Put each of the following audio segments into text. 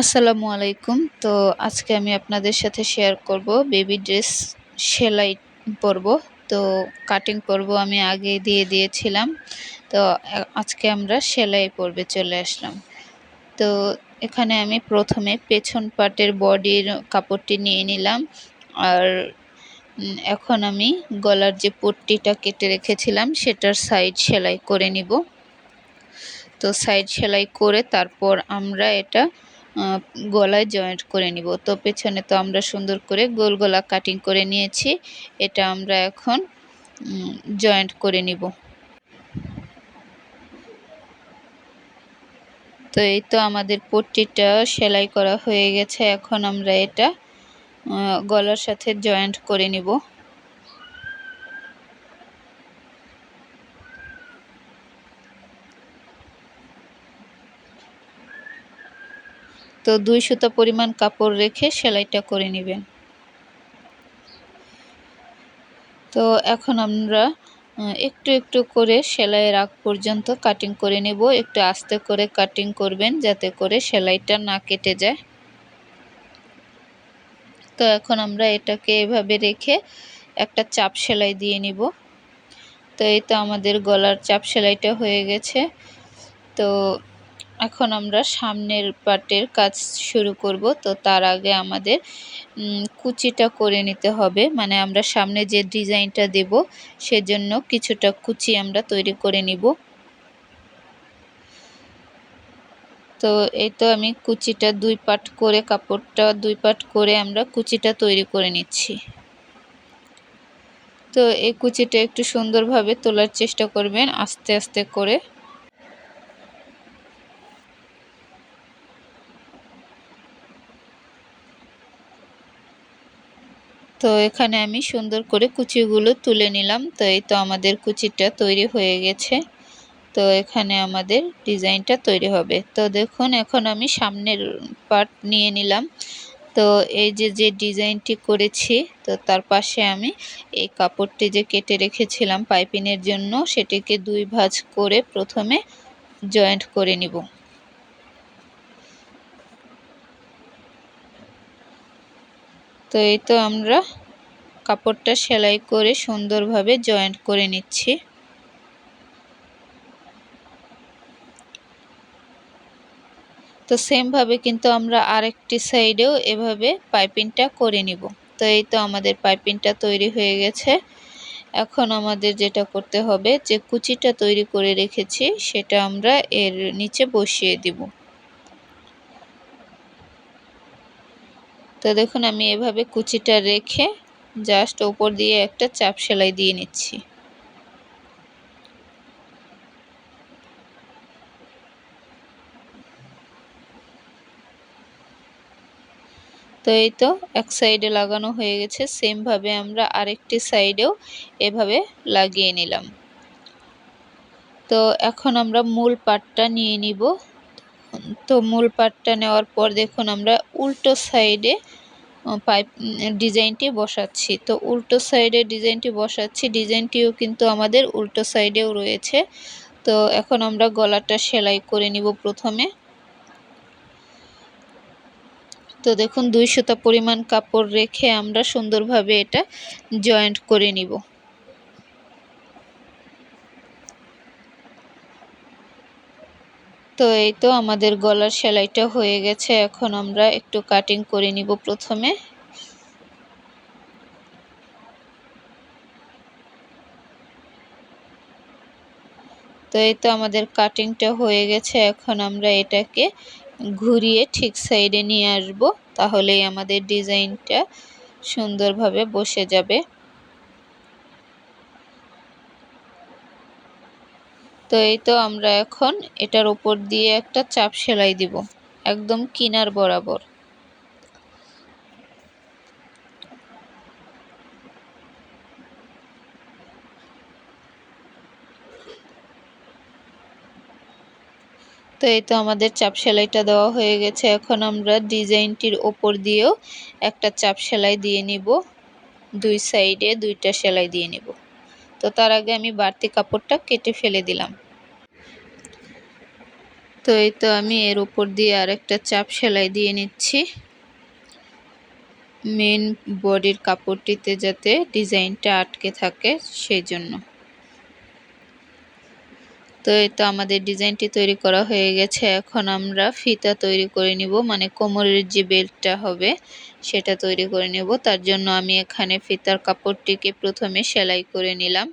আসসালামু আলাইকুম। তো আজকে আমি আপনাদের সাথে শেয়ার করব বেবি ড্রেস সেলাই পরব। তো কাটিং পরব আমি আগে দিয়ে দিয়েছিলাম। তো আজকে আমরা সেলাই পরবে চলে আসলাম। তো এখানে আমি প্রথমে পেছন পাটের বডির কাপড়টি নিয়ে নিলাম। আর এখন আমি গলার যে পট্টিটা কেটে রেখেছিলাম সেটার সাইড সেলাই করে নিব। তো সাইড সেলাই করে তারপর আমরা এটা গলায় জয়েন্ট করে নিব। তো পেছনে তো আমরা সুন্দর করে গোল গলা কাটিং করে নিয়েছি। এটা আমরা এখন জয়েন্ট করে নিব। তো এই তো আমাদের পট্টিটা সেলাই করা হয়ে গেছে। এখন আমরা এটা গলার সাথে জয়েন্ট করে নিব। তো দুই সুতা পরিমাণ কাপড় রেখে সেলাইটা করে নেবেন। তো এখন আমরা একটু একটু করে সেলাইয়ের আগ পর্যন্ত কাটিং করে নেব। একটু আস্তে করে কাটিং করবেন যাতে করে সেলাইটা না কেটে যায়। তো এখন আমরা এটাকে এভাবে রেখে একটা চাপ সেলাই দিয়ে নিব। তো এই তো আমাদের গলার চাপ সেলাইটা হয়ে গেছে। তো এখন আমরা সামনের পাটের কাজ শুরু করব। তো তার আগে আমাদের কুচিটা করে নিতে হবে। মানে আমরা সামনে যে ডিজাইনটা দেব, সেজন্য কিছুটা কুচি আমরা তৈরি করে নিব। তো এই তো আমি কুচিটা দুই পাট করে, কাপড়টা দুই পাট করে আমরা কুচিটা তৈরি করে নিচ্ছি। তো এই কুচিটা একটু সুন্দরভাবে তোলার চেষ্টা করবেন, আস্তে আস্তে করে। তো এখানে আমি সুন্দর করে কুচিগুলো তুলে নিলাম। তো এই তো আমাদের কুচিটা তৈরি হয়ে গেছে। তো এখানে আমাদের ডিজাইনটা তৈরি হবে। তো দেখুন, এখন আমি সামনের পার্ট নিয়ে নিলাম। তো এই যে যে ডিজাইনটি করেছি, তো তার পাশে আমি এই কাপড়টি যে কেটে রেখেছিলাম পাইপিনের জন্য, সেটিকে দুই ভাঁজ করে প্রথমে জয়েন্ট করে নিব। তো এই তো আমরা কাপড়টা সেলাই করে সুন্দরভাবে জয়েন্ট করে নিচ্ছি। তো সেমভাবে কিন্তু আমরা আরেকটি সাইডেও এভাবে পাইপিংটা করে নিব। তো এই তো আমাদের পাইপিংটা তৈরি হয়ে গেছে। এখন আমাদের যেটা করতে হবে যে কুচিটা তৈরি করে রেখেছি, সেটা আমরা এর নিচে বসিয়ে দিব। তো দেখুন, আমি এভাবে কুচিটা রেখে জাস্ট ওপর দিয়ে একটা চাপ সেলাই দিয়ে নিচ্ছি। তো এই তো এক সাইডে লাগানো হয়ে গেছে, সেমভাবে আমরা আরেকটি সাইডেও এভাবে লাগিয়ে নিলাম। তো এখন আমরা মূল পাটটা নিয়ে নিব। তো মূল পাটটা নেওয়ার পর দেখুন আমরা উল্টো সাইডে পাইপ ডিজাইনটি বসাচ্ছি। তো উল্টো সাইডে ডিজাইনটি বসাচ্ছি। ডিজাইনটিও কিন্তু আমাদের উল্টো সাইডেও রয়েছে। তো এখন আমরা গলাটা সেলাই করে নিব প্রথমে। তো দেখুন দুই সুতা পরিমাণ কাপড় রেখে আমরা সুন্দরভাবে এটা জয়েন্ট করে নিব। তো এই তো আমাদের গলার সেলাইটা হয়ে গেছে, এখন আমরা একটু কাটিং করে নিব প্রথমে। তো এই তো আমাদের কাটিংটা হয়ে গেছে, এখন আমরা এটাকে ঘুরিয়ে ঠিক সাইডে নিয়ে আসব, তাহলেই আমাদের ডিজাইনটা সুন্দরভাবে বসে যাবে। তো এই তো আমরা এখন এটার উপর দিয়ে একটা চাপ সেলাই দিব, একদম কিনার বরাবর। তো এই তো আমাদের চাপ সেলাইটা দেওয়া হয়ে গেছে, এখন আমরা ডিজাইনটির ওপর দিয়েও একটা চাপ সেলাই দিয়ে নিব, দুই সাইডে দুইটা সেলাই দিয়ে নিব। তো তার আগে আমি বাড়তি কাপড়টা কেটে ফেলে দিলাম। তো এই তো আমি এর উপর দিয়ে আরেকটা চাপ সেলাই দিয়ে নিচ্ছি। মেন বডির কাপড়টিতে যাতে ডিজাইনটা আটকে থাকে সেই জন্য। তো এই তো আমাদের ডিজাইনটি তৈরি করা হয়ে গেছে। এখন আমরা ফিতা তৈরি করে নিব মানে কোমরের যে বেল্টটা হবে সেটা তৈরি করে নেব। তার জন্য আমি এখানে ফিতার কাপড়টিকে প্রথমে সেলাই করে নিলাম।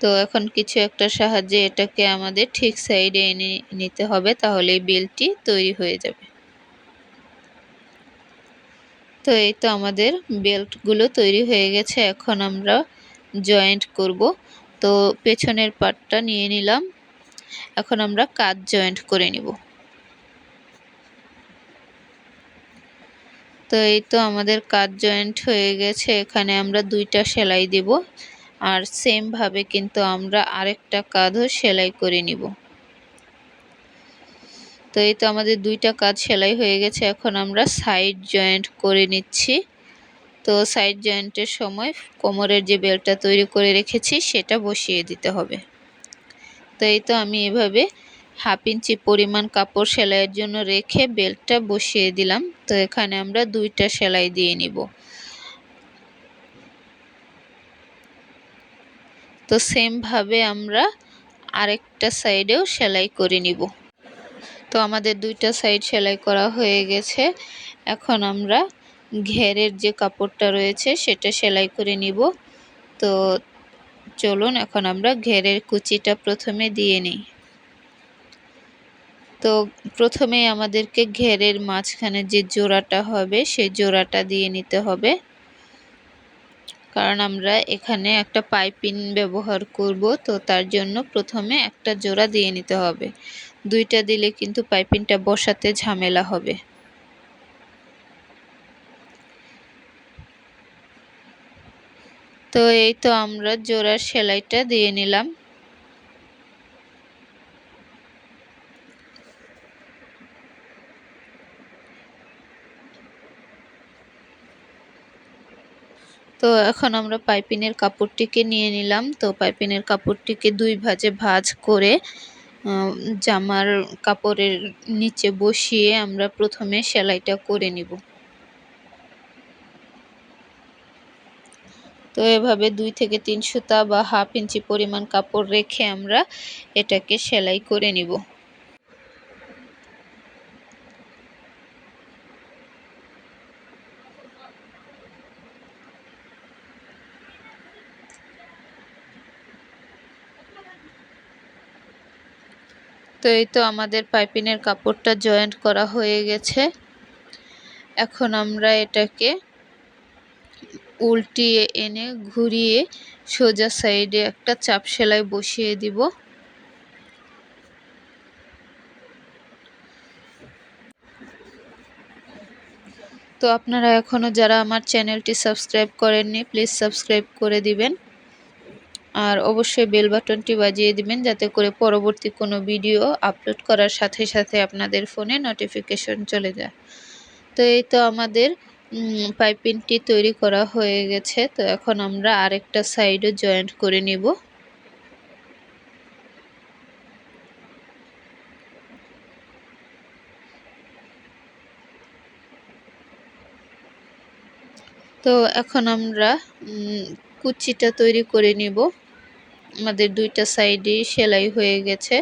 তো এখন কিছু একটা সাহায্যে এটাকে আমাদের ঠিক সাইডে এনে নিতে হবে তাহলে এই বেল্টটি তৈরি হয়ে যাবে। তো এই তো আমাদের বেল্টগুলো তৈরি হয়ে গেছে, এখন আমরা জয়েন্ট করব। তো পেছনের পার্টটা নিয়ে নিলাম, এখন আমরা কাজ জয়েন্ট করে নিব। তো এই তো আমাদের কাজ জয়েন্ট হয়ে গেছে, এখানে আমরা দুইটা সেলাই দেব। আর সেমভাবে কিন্তু আমরা আরেকটা কাঁধও সেলাই করে নিব। তো এই তো আমাদের দুইটা কাজ সেলাই হয়ে গেছে, এখন আমরা সাইড জয়েন্ট করে নিচ্ছি। তো সাইড জয়েন্টের সময় কোমরের যে বেল্টটা তৈরি করে রেখেছি, সেটা বসিয়ে দিতে হবে। তো এই তো আমি এভাবে হাফ ইঞ্চি পরিমাণ কাপড় সেলাইয়ের জন্য রেখে বেল্টটা বসিয়ে দিলাম। তো এখানে আমরা দুইটা সেলাই দিয়ে নিব। তো সেমভাবে আমরা আরেকটা সাইডেও সেলাই করে নিব। তো আমাদের দুইটা সাইড সেলাই করা হয়ে গেছে। এখন আমরা ঘেরের যে কাপড়টা রয়েছে সেটা সেলাই করে নিব। তো চলুন, এখন আমরা ঘেরের কুচিটা প্রথমে দিয়ে নিই। তো প্রথমে আমাদেরকে ঘেরের মাঝখানে যে জোড়াটা হবে, সেই জোড়াটা দিয়ে নিতে হবে। কারণ আমরা এখানে একটা পাইপিং ব্যবহার করব, তো তার জন্য প্রথমে একটা জোড়া দিয়ে নিতে হবে। দুইটা দিলে কিন্তু পাইপিংটা বসাতে ঝামেলা হবে। তো এই তো আমরা জোড়ার সেলাইটা দিয়ে নিলাম। তো এখন আমরা পাইপিনের কাপড়টিকে নিয়ে নিলাম। তো পাইপিনের কাপড়টিকে দুই ভাজে ভাজ করে জামার কাপড়ের নিচে বসিয়ে আমরা প্রথমে সেলাইটা করে নিব। তো এভাবে দুই থেকে তিন সুতা বা হাফ ইঞ্চি পরিমাণ কাপড় রেখে আমরা এটাকে সেলাই করে নিব। তো এই তো আমাদের পাইপিনের কাপড়টা জয়েন্ট করা হয়ে গেছে। এখন আমরা এটাকে উল্টিয়ে এনে ঘুরিয়ে সোজা সাইডে একটা চাপ সেলাই বসিয়ে দিব। তো আপনারা এখনও যারা আমার চ্যানেলটি সাবস্ক্রাইব করেননি, প্লিজ সাবস্ক্রাইব করে দিবেন। আর অবশ্যই বেল বাটনটি বাজিয়ে দিবেন যাতে করে পরবর্তী কোনো ভিডিও আপলোড করার সাথে সাথে আপনাদের ফোনে নোটিফিকেশন চলে যায়। তো এই তো আমাদের পাইপিংটি তৈরি করা হয়ে গেছে। তো এখন আমরা আরেকটা সাইডও জয়েন্ট করে নিব। তো এখন আমরা কুচিটা তৈরি করে নিব। আমাদের দুইটা সাইডে সেলাই হয়ে গেছে।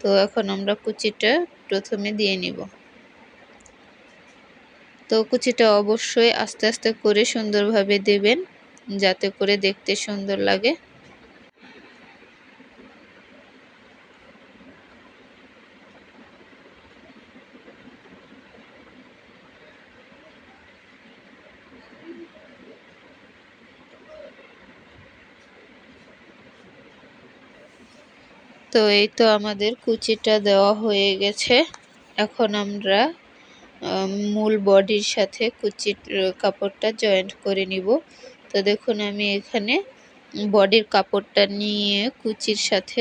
তো এখন আমরা কুচিটা প্রথমে দিয়ে নিব। তো কুচিটা অবশ্যই আস্তে আস্তে করে সুন্দরভাবে দেবেন, যাতে করে দেখতে সুন্দর লাগে। তো এই তো আমাদের কুচিটা দেওয়া হয়ে গেছে। এখন আমরা মূল বডির সাথে কুচির কাপড়টা জয়েন্ট করে নিব। তো দেখুন, আমি এখানে বডির কাপড়টা নিয়ে কুচির সাথে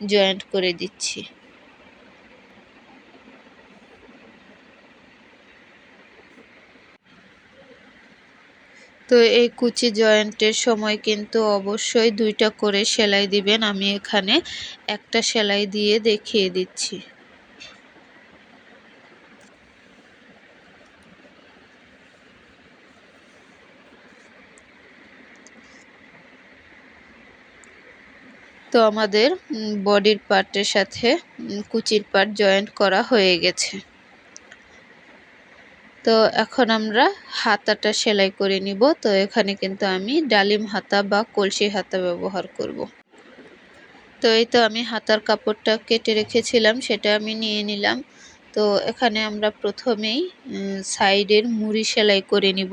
জয়েন্ট করে দিচ্ছি। তো এই কুচি জয়েন্টের সময় কিন্তু অবশ্যই দুইটা করে সেলাই দিবেন। আমি এখানে একটা সেলাই দিয়ে দেখিয়ে দিচ্ছি। তো আমাদের বডির পার্টের সাথে কুচির পার্ট জয়েন্ট করা হয়ে গেছে। তো এখন আমরা হাতাটা সেলাই করে নিব। তো এখানে কিন্তু আমি ডালিম হাতা বা কলসি হাতা ব্যবহার করব। তো এই তো আমি হাতার কাপড়টা কেটে রেখেছিলাম, সেটা আমি নিয়ে নিলাম। তো এখানে আমরা প্রথমেই সাইডের মুড়ি সেলাই করে নিব।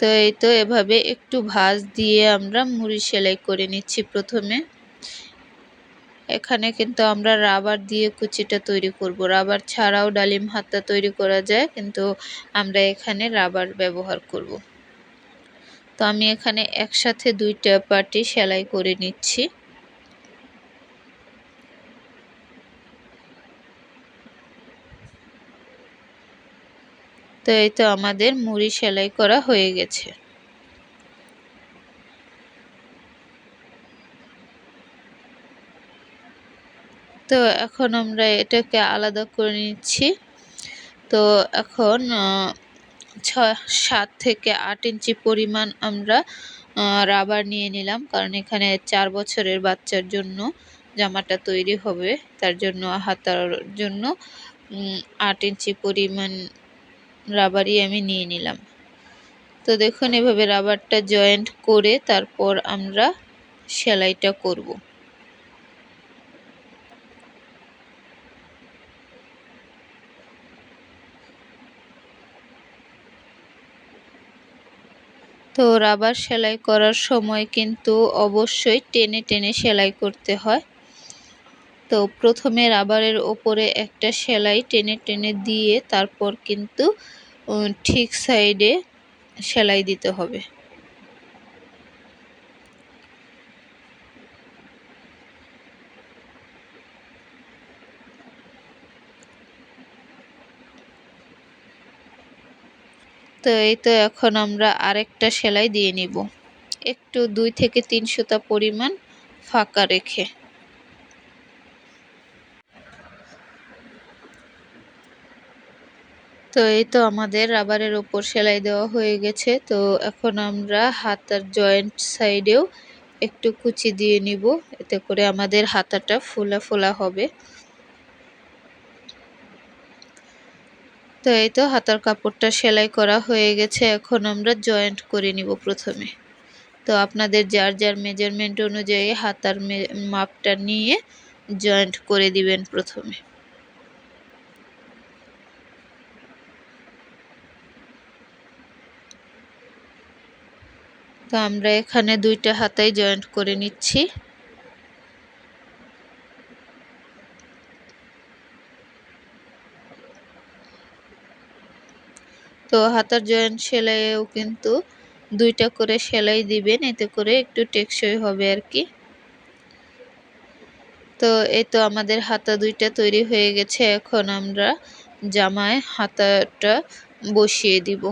তো এই তো এভাবে একটু ভাঁজ দিয়ে আমরা মুড়ি সেলাই করে নিচ্ছি প্রথমে। এখানে কিন্তু আমরা রাবার দিয়ে কুচিটা তৈরি করব। রাবার ছাড়াও ডালিম হাতটা তৈরি করা যায়, কিন্তু আমরা এখানে রাবার ব্যবহার করব। তো আমি এখানে একসাথে দুইটা পার্টি সেলাই করে নিচ্ছি। তো এই তো আমাদের মুড়ি সেলাই করা হয়ে গেছে। তো এখন আমরা এটাকে আলাদা করে নিচ্ছি। তো এখন ছ সাত থেকে আট ইঞ্চি পরিমাণ আমরা রাবার নিয়ে নিলাম। কারণ এখানে চার বছরের বাচ্চার জন্য জামাটা তৈরি হবে। তার জন্য, হাতার জন্য আট ইঞ্চি পরিমাণ রাবারই আমি নিয়ে নিলাম। তো দেখুন, এভাবে রাবারটা জয়েন্ট করে তারপর আমরা সেলাইটা করব। তো রাবার সেলাই করার সময় কিন্তু অবশ্যই টেনে টেনে সেলাই করতে হয়। তো প্রথমে রাবারের ওপরে একটা সেলাই টেনে টেনে দিয়ে তারপর কিন্তু ঠিক সাইডে সেলাই দিতে হবে। তো এই তো এখন আমরা আরেকটা সেলাই দিয়ে নিব। একটু দুই থেকে তিন সুতা পরিমাণ ফাঁকা রেখে। তো এই তো আমাদের রাবারের ওপর সেলাই দেওয়া হয়ে গেছে। তো এখন আমরা হাতার জয়েন্ট সাইডেও একটু কুচি দিয়ে নিব। এতে করে আমাদের হাতাটা ফোলা ফোলা হবে। তো এই তো হাতার কাপড়টা সেলাই করা হয়ে গেছে, এখন আমরা জয়েন্ট করে নিব প্রথমে। তো আপনাদের যার যার মেজারমেন্ট অনুযায়ী হাতার মাপটা নিয়ে জয়েন্ট করে দিবেন প্রথমে। তো আমরা এখানে দুইটা হাতাই জয়েন্ট করে নিচ্ছি। তো হাতার জয়েন্ট সেলাইয়েও কিন্তু দুইটা করে সেলাই দিবেন, এতে করে একটু টেকসই হবে আর কি। তো এই তো আমাদের হাতা দুইটা তৈরি হয়ে গেছে, এখন আমরা জামায় হাতাটা বসিয়ে দিব।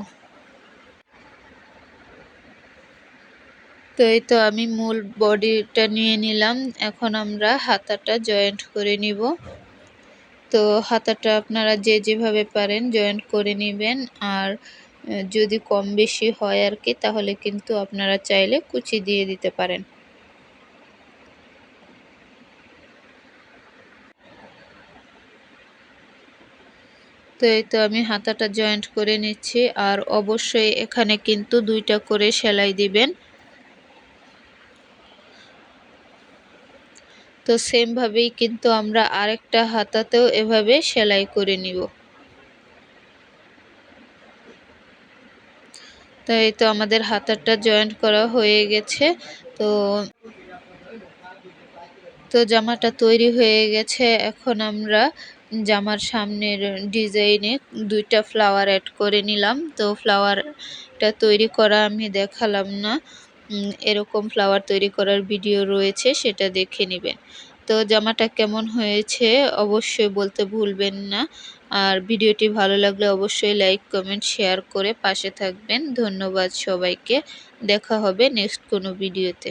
তো এই তো আমি মূল বডিটা নিয়ে নিলাম, এখন আমরা হাতাটা জয়েন্ট করে নিব। তো হাতাটা আপনারা যে যেভাবে পারেন জয়েন্ট করে নেবেন। আর যদি কম বেশি হয় আর কি, তাহলে কিন্তু আপনারা চাইলে কুচি দিয়ে দিতে পারেন। তো এই তো আমি হাতাটা জয়েন্ট করে নিচ্ছি। আর অবশ্যই এখানে কিন্তু দুইটা করে সেলাই দিবেন। তো সেমভাবেই কিন্তু আমরা আরেকটা হাতাতেও এভাবে সেলাই করে নিব। তো এই তো আমাদের হাতারটা জয়েন্ট করা হয়ে গেছে। তো তো জামাটা তৈরি হয়ে গেছে। এখন আমরা জামার সামনের ডিজাইনে দুইটা ফ্লাওয়ার অ্যাড করে নিলাম। তো ফ্লাওয়ারটা তৈরি করা আমি দেখালাম না। এরকম ফ্লাওয়ার তৈরি করার ভিডিও রয়েছে, সেটা দেখে নেবেন। তো জামাটা কেমন হয়েছে অবশ্যই বলতে ভুলবেন না। আর ভিডিওটি ভালো লাগলে অবশ্যই লাইক কমেন্ট শেয়ার করে পাশে থাকবেন। ধন্যবাদ সবাইকে। দেখা হবে নেক্সট কোনো ভিডিওতে